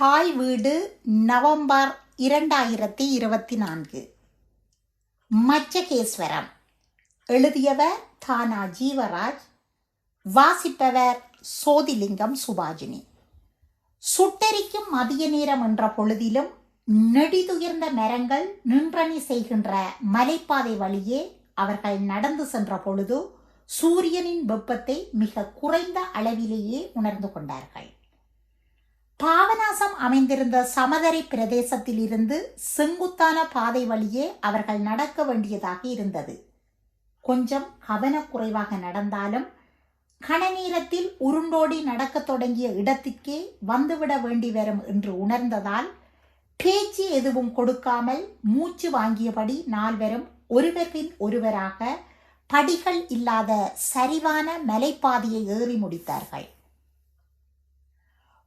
தாய் வீடு நவம்பர் இரண்டாயிரத்தி இருபத்தி நான்கு மச்சகேஸ்வரம். எழுதியவர் தானா ஜீவராஜ் வாசிப்பவர் சோதிலிங்கம் சுபாஜினி. சுட்டெரிக்கும் மதிய நேரம் என்ற பொழுதிலும் நெடிதுயர்ந்த மரங்கள் நின்றணி செய்கின்ற மலைப்பாதை வழியே அவர்கள் நடந்து சென்ற பொழுது சூரியனின் வெப்பத்தை மிக குறைந்த அளவிலேயே உணர்ந்து கொண்டார்கள். பாவநாசம் அமைந்திருந்த சமதரை பிரதேசத்தில் இருந்து செங்குத்தான பாதை வழியே அவர்கள் நடக்க வேண்டியதாக இருந்தது. கொஞ்சம் கவனக்குறைவாக நடந்தாலும் கணநீரத்தில் உருண்டோடி நடக்கத் தொடங்கிய இடத்திற்கே வந்துவிட வேண்டி வரும் என்று உணர்ந்ததால் பேச்சு எதுவும் கொடுக்காமல் மூச்சு வாங்கியபடி நால்வரும் ஒருவர் பின் ஒருவராக படிகள் இல்லாத சரிவான மலைப்பாதையை ஏறி முடித்தார்கள்.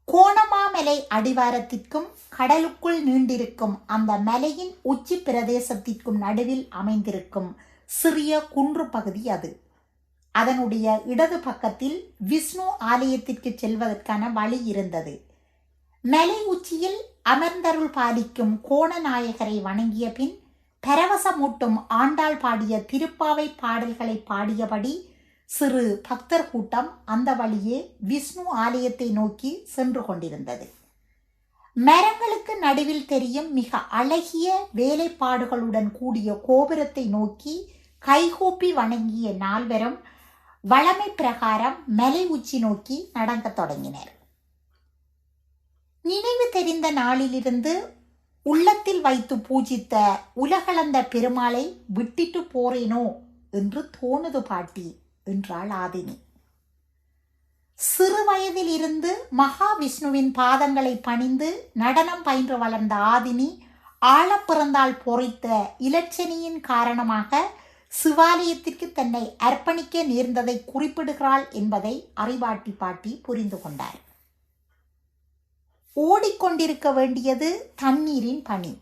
கோணமாமலை அடிவாரத்திற்கும் கடலுக்குள் நீண்டிருக்கும் அந்த மலையின் உச்சி பிரதேசத்திற்கும் நடுவில் அமைந்திருக்கும் சிறிய குன்று பகுதி அது. அதனுடைய இடது பக்கத்தில் விஷ்ணு ஆலயத்திற்கு செல்வதற்கான வழி இருந்தது. மலை உச்சியில் அமர்ந்தருள் பாலிக்கும் கோணநாயகரை வணங்கிய பின் பரவசமூட்டும் ஆண்டாள் பாடிய திருப்பாவை பாடல்களை பாடியபடி சிறு பக்தர் கூட்டம் அந்த வழியே விஷ்ணு ஆலயத்தை நோக்கி சென்று கொண்டிருந்தது. மரங்களுக்கு நடுவில் தெரியும் மிக அழகிய வேலைப்பாடுகளுடன் கூடிய கோபுரத்தை நோக்கி கைகூப்பி வணங்கிய நால்வரும் வளமை பிரகாரம் மலை உச்சி நோக்கி நடக்க தொடங்கினர். நினைவு தெரிந்த நாளிலிருந்து உள்ளத்தில் வைத்து பூஜித்த உலகளந்த பெருமாளை விட்டிட்டு போறேனோ என்று தோணுது பாட்டி. என்றாள் ஆதினி. சிறு வயதில் இருந்து மகாவிஷ்ணுவின் பாதங்களை பணிந்து நடனம் பயின்று வளர்ந்த ஆதினி ஆழப்பிறந்தால் பொறித்த இலச்சனியின் காரணமாக சிவாலயத்திற்கு தன்னை அர்ப்பணிக்க நேர்ந்ததை குறிப்பிடுகிறாள் என்பதை அறிவாட்டி பாட்டி புரிந்து கொண்டார். ஓடிக்கொண்டிருக்க வேண்டியது தண்ணீரின் பணி.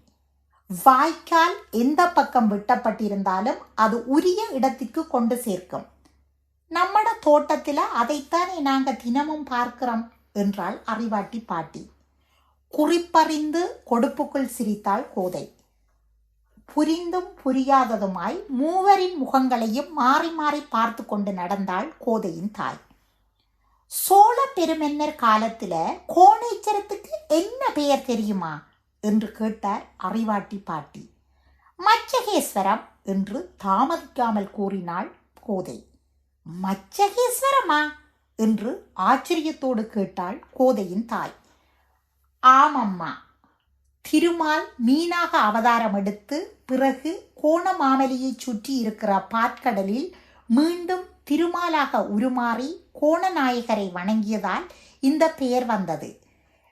வாய்க்கால் எந்த பக்கம் விட்டப்பட்டிருந்தாலும் அது உரிய இடத்திற்கு கொண்டு சேர்க்கும். தோட்டத்தில் அதைத்தானே நாங்கள் தினமும் பார்க்கிறோம் என்றாள் அறிவாட்டி பாட்டி. குறிப்பறிந்து கொடுப்புக்குள் சிரித்தாள் கோதை. புரிந்தும் புரியாததுமாய் மூவரின் முகங்களையும் மாறி மாறி பார்த்து கொண்டு நடந்தாள் கோதையின் தாய். சோழ பெருமன்னர் காலத்துல கோணேச்சரத்துக்கு என்ன பெயர் தெரியுமா? என்று கேட்டார் அறிவாட்டி பாட்டி. மச்சகேஸ்வரம் என்று தாமதிக்காமல் கூறினாள் கோதை. மச்சகேஸ்வரமா? என்று ஆச்சரியத்தோடு கேட்டாள் கோதையின் தாய். ஆமம்மா. திருமால் மீனாக அவதாரம் எடுத்து பிறகு கோணமாமலியை சுற்றி இருக்கிற பாற்கடலில் மீண்டும் திருமாலாக உருமாறி கோணநாயகரை வணங்கியதால் இந்த பெயர் வந்தது.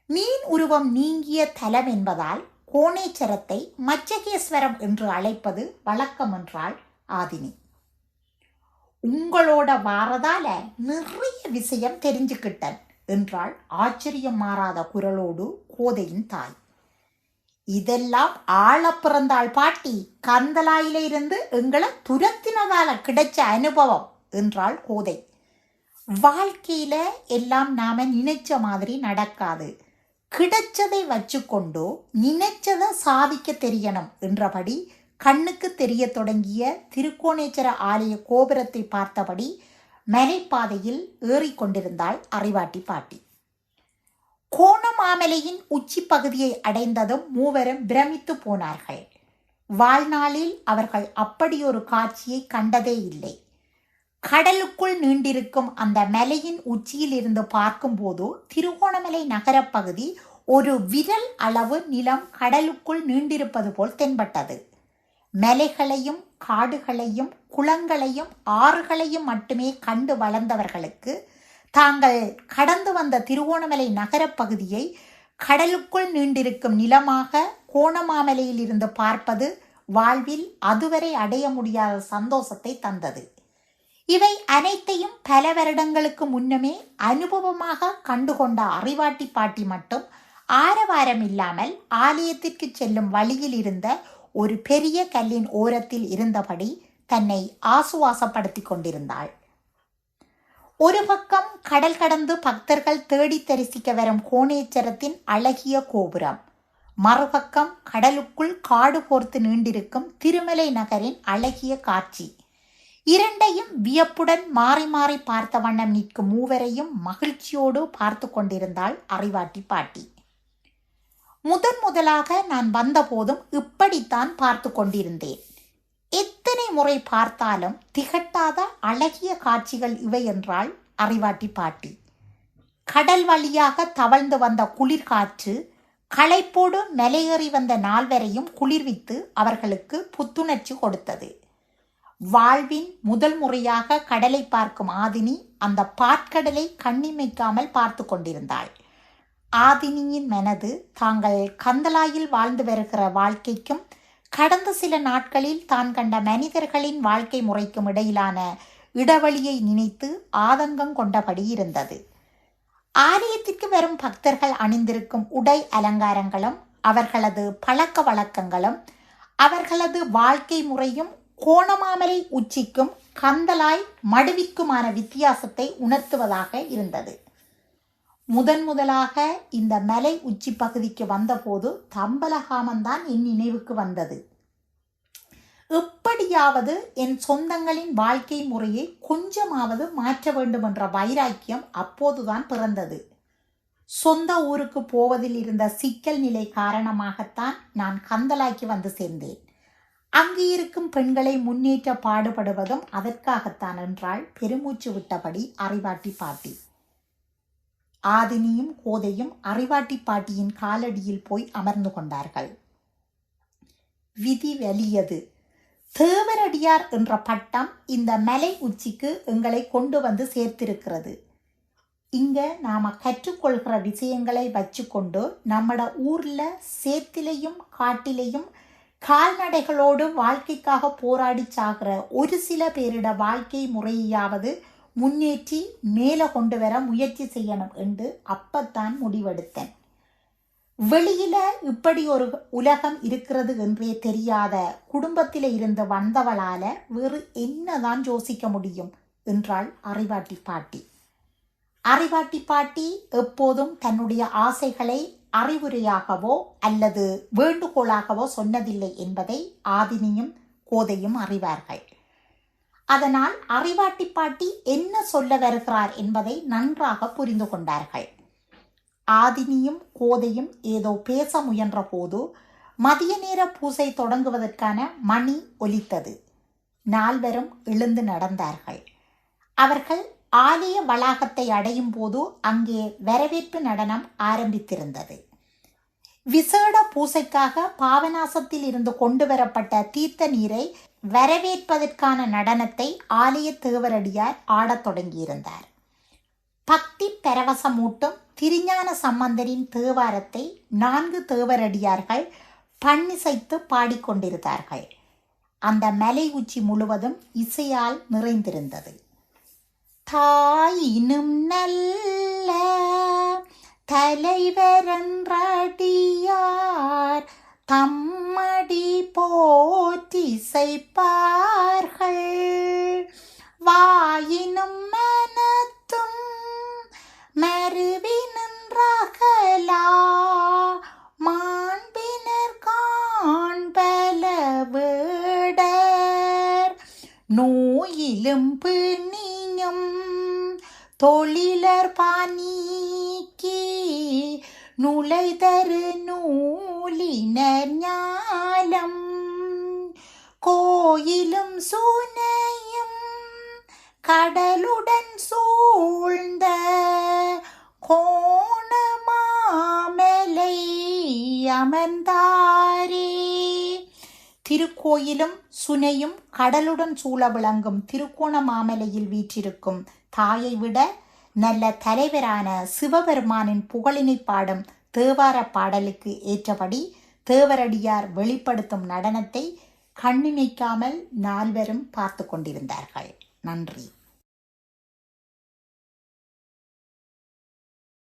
மீன் உருவம் நீங்கிய தலம் என்பதால் கோணேச்சரத்தை மச்சகேஸ்வரம் என்று அழைப்பது வழக்கம் என்றாள் ஆதினி. உங்களோட வாரதால நிறைய விஷயம் தெரிஞ்சுக்கிட்டேன் என்றாள் ஆச்சரியம் மாறாத குரலோடு கோதையின் தாய். இதெல்லாம் ஆள பிறந்தாள் பாட்டி. கந்தலாயில இருந்து எங்களை துரத்தினதால கிடைச்ச அனுபவம் என்றாள் கோதை. வாழ்க்கையில எல்லாம் நாம நினைச்ச மாதிரி நடக்காது. கிடைச்சதை வச்சுக்கொண்டோ நினைச்சதை சாதிக்க தெரியணும் என்றபடி கண்ணுக்கு தெரிய தொடங்கிய திருக்கோணேச்சர ஆலய கோபுரத்தை பார்த்தபடி மலைப்பாதையில் ஏறிக்கொண்டிருந்தாள் அறிவாட்டி பாட்டி. கோணமாமலையின் உச்சி பகுதியை அடைந்ததும் மூவரும் பிரமித்து போனார்கள். வாழ்நாளில் அவர்கள் அப்படியொரு காட்சியை கண்டதே இல்லை. கடலுக்குள் நீண்டிருக்கும் அந்த மலையின் உச்சியில் இருந்து பார்க்கும்போது திருகோணமலை நகரப்பகுதி ஒரு விரல் அளவு நிலம் கடலுக்குள் நீண்டிருப்பது போல் தென்பட்டது. மலைகளையும் காடுகளையும் குளங்களையும் ஆறுகளையும் மட்டுமே கண்டு வளர்ந்தவர்களுக்கு தாங்கள் கடந்து வந்த திருவோணமலை நகரப்பகுதியை கடலுக்குள் நீண்டிருக்கும் நிலமாக கோணமாமலையில் இருந்து பார்ப்பது வாழ்வில் அதுவரை அடைய முடியாத சந்தோஷத்தை தந்தது. இவை அனைத்தையும் பல வருடங்களுக்கு முன்னமே அனுபவமாக கண்டுகொண்ட அறிவாட்டி பாட்டி மட்டும் ஆரவாரம் இல்லாமல் ஆலயத்திற்கு செல்லும் வழியில் இருந்த ஒரு பெரிய கல்லின் ஓரத்தில் இருந்தபடி தன்னை ஆசுவாசப்படுத்திக் கொண்டிருந்தாள். ஒரு பக்கம் கடல் கடந்து பக்தர்கள் தேடி தரிசிக்க வரும் கோணேச்சரத்தின் அழகிய கோபுரம் மறுபக்கம் கடலுக்குள் காடு போர்த்து நீண்டிருக்கும் திருமலை நகரின் அழகிய காட்சி. இரண்டையும் வியப்புடன் மாறி மாறி பார்த்த வண்ணம் நிற்கும் மூவரையும் மகிழ்ச்சியோடு பார்த்து கொண்டிருந்தாள் அறிவாட்டி பாட்டி. முதன் முதலாக நான் வந்தபோதும் இப்படித்தான் பார்த்து கொண்டிருந்தேன். எத்தனை முறை பார்த்தாலும் திகட்டாத அழகிய காட்சிகள் இவை என்றால் அறிவாட்டி பாட்டி. கடல் வழியாக தவழ்ந்து வந்த குளிர்காற்று களைப்போடு மலையேறி வந்த நால்வரையும் குளிர்வித்து அவர்களுக்கு புத்துணர்ச்சி கொடுத்தது. வாழ்வின் முதல் முறையாக கடலை பார்க்கும் ஆதினி அந்த பாற்கடலை கண்ணிமைக்காமல் பார்த்து கொண்டிருந்தாள். ஆதினியின் மனது தாங்கள் கந்தலாயில் வாழ்ந்து வருகிற வாழ்க்கைக்கும் கடந்த சில நாட்களில் தான் கண்ட மனிதர்களின் வாழ்க்கை முறைக்கும் இடையிலான இடைவெளியை நினைத்து ஆதங்கம் கொண்டபடி இருந்தது. ஆலயத்திற்கு வரும் பக்தர்கள் அணிந்திருக்கும் உடை அலங்காரங்களும் அவர்களது பழக்க வழக்கங்களும் அவர்களது வாழ்க்கை முறையும் கோணமாமலை உச்சிக்கும் கந்தலாய் மடுவிக்குமான வித்தியாசத்தை உணர்த்துவதாக இருந்தது. முதன் முதலாக இந்த மலை உச்சி பகுதிக்கு வந்தபோது தம்பலகாமந்தான் என் நினைவுக்கு வந்தது. எப்படியாவது என் சொந்தங்களின் வாழ்க்கை முறையை கொஞ்சமாவது மாற்ற வேண்டும் என்ற வைராக்கியம் அப்போதுதான் பிறந்தது. சொந்த ஊருக்கு போவதில் இருந்த சிக்கல் நிலை காரணமாகத்தான் நான் கந்தலாக்கி வந்து சேர்ந்தேன். அங்கு இருக்கும் பெண்களை முன்னேற்ற பாடுபடுவதும் அதற்காகத்தான் என்றால் பெருமூச்சு விட்டபடி அறிவாட்டி பாட்டி. ஆதினியும் கோதையும் அறிவாட்டி பாட்டியின் காலடியில் போய் அமர்ந்து கொண்டார்கள். விதி வலியது தேவரடியார் என்ற பட்டம் இந்த மலை உச்சிக்கு எங்களை கொண்டு வந்து சேர்த்திருக்கிறது. இங்க நாம கற்றுக்கொள்கிற விஷயங்களை வச்சுக்கொண்டு நம்மட ஊர்ல சேத்திலையும் காட்டிலையும் கால்நடைகளோடு வாழ்க்கைக்காக போராடி சாகிற ஒரு சில பேரிட வாழ்க்கை முறையாவது முன்னேற்றி மேலே கொண்டு வர முயற்சி செய்யணும் என்று அப்பத்தான் முடிவெடுத்தேன். வெளியில இப்படி ஒரு உலகம் இருக்கிறது என்றே தெரியாத குடும்பத்தில் இருந்து வந்தவளால வேறு என்னதான் யோசிக்க முடியும் என்றாள் அறிவாட்டி பாட்டி. அறிவாட்டி பாட்டி எப்போதும் தன்னுடைய ஆசைகளை அறிவுரையாகவோ அல்லது வேண்டுகோளாகவோ சொன்னதில்லை என்பதை ஆதினியும் கோதையும் அறிவார்கள். அதனால் அறிவாட்டி பாட்டி என்ன சொல்ல வருகிறார் என்பதை நன்றாக புரிந்து கொண்டார்கள். ஆதினியும் கோதையும் ஏதோ பேச முயன்ற போது மதிய நேர பூசை தொடங்குவதற்கான மணி ஒலித்தது. நால்வரும் எழுந்து நடந்தார்கள். அவர்கள் ஆலய வளாகத்தை அடையும் போது அங்கே வரவேற்பு நடனம் ஆரம்பித்திருந்தது. விசேட பூசைக்காக பாவநாசத்தில் இருந்து கொண்டு வரப்பட்ட தீர்த்த நீரை வரவேற்பதற்கான நடனத்தை ஆலய தேவரடியார் ஆடத் தொடங்கியிருந்தார். பக்தி பரவசமூட்டும் திருஞான சம்பந்தரின் தேவாரத்தை நான்கு தேவரடியார்கள் பண்ணிசைத்து பாடிக்கொண்டிருந்தார்கள். அந்த மலை உச்சி முழுவதும் இசையால் நிறைந்திருந்தது. தாயினும் நல்ல தலைவரன்றடியார் தம் வைப்பார்கள். வாயினும் மனத்தும் மருவி நின்றகலா மாண்பினர் காண்பல வேடர் நோயிலும் பிணியும் தொழிலர் பானீக்கி நுழைதரு நூலினர் ஞாலம். கோயிலும் சூனையும் கடலுடன் சூழ்ந்த கோணமாமலை அமர்ந்தாரே. திருக்கோயிலும் சுனையும் கடலுடன் சூழ விளங்கும் திருக்கோணமாமலையில் வீற்றிருக்கும் தாயை விட நல்ல தலைவரான சிவபெருமானின் புகழினை பாடும் தேவார பாடலுக்கு ஏற்றபடி தேவரடியார் வெளிப்படுத்தும் நடனத்தை கண்ணிமைக்காமல் நால்வரும் பார்த்து கொண்டிருந்தார்கள். நன்றி.